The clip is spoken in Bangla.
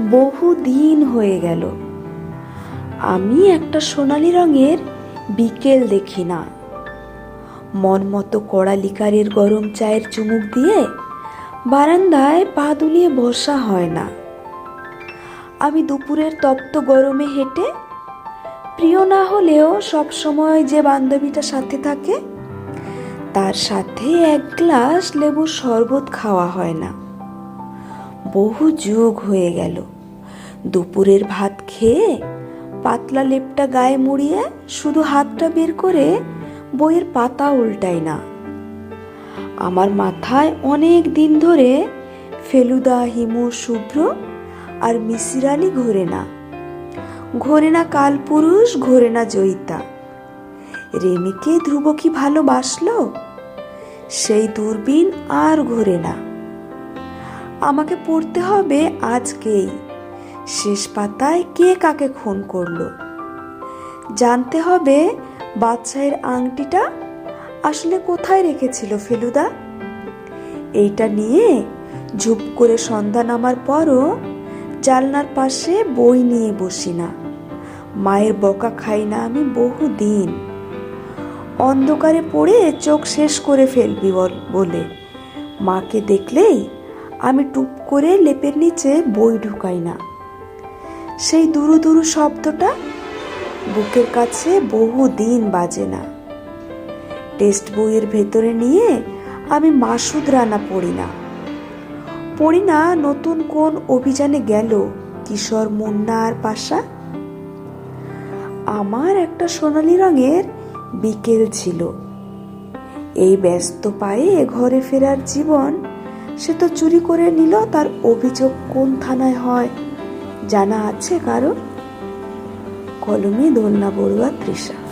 বহু দিন হয়ে গেল। আমি একটা সোনালি রঙের বিকেল দেখি না। মন মতো কড়া লিকারের গরম চায়ের চুমুক দিয়ে বারান্দায় পা দুলিয়ে বসা হয় না। আমি দুপুরের তপ্ত গরমে হেঁটে, প্রিয় না হলেও সব সময় যে বান্ধবীটা সাথে থাকে, তার সাথে এক গ্লাস লেবুর শরবত খাওয়া হয় না। বহু যুগ হয়ে গেল। দুপুরের ভাত খেয়ে পাতলা লেপটা গায়ে মুড়িয়ে শুধু হাতটা বের করে বইয়ের পাতা উল্টাই না। আমার মাথায় অনেক দিন ধরে ফেলুদা, হিমু, শুভ্র আর মিসির আলী ঘোরে না। ঘোরে না কালপুরুষ, ঘোরে না জয়িতা। রেমিকে ধ্রুব কি ভালোবাসলো? সেই দূরবীন আর ঘোরে না। আমাকে পড়তে হবে আজকেই। শেষ পাতায় কে কাকে খুন করল? জানতে হবে বাচ্চায়ের আংটিটা আসলে কোথায় রেখেছিল ফেলুদা? এইটা নিয়ে ঝুপ করে সন্ধ্যা নামার পরও জালনার পাশে বই নিয়ে বসি না। মায়ের বকা খাই না আমি বহু দিন অন্ধকারে পড়ে চোখ শেষ করে ফেলবি বলে। মাকে দেখলেই আমি টুপ করে লেপের নিচে বই ঢুকাই না। সেই দুরু দুরু শব্দটা বুকের কাছে বহু দিন বাজে না। টেস্ট বইয়ের ভেতরে নিয়ে আমি মাসুদ রানা পড়ি না। পড়ি না নতুন কোন অভিযানে গেল কিশোর মুন্না আর পাশা। আমার একটা সোনালি রঙের বিকেল ছিল। এই ব্যস্ত পায়ে ঘরে ফেরার জীবন সে তো চুরি করে নিল, তার অভিযোগ কোন থানায় হয়? জানা আছে কারণ কলমে দোলনা বড়ুয়া তৃষা।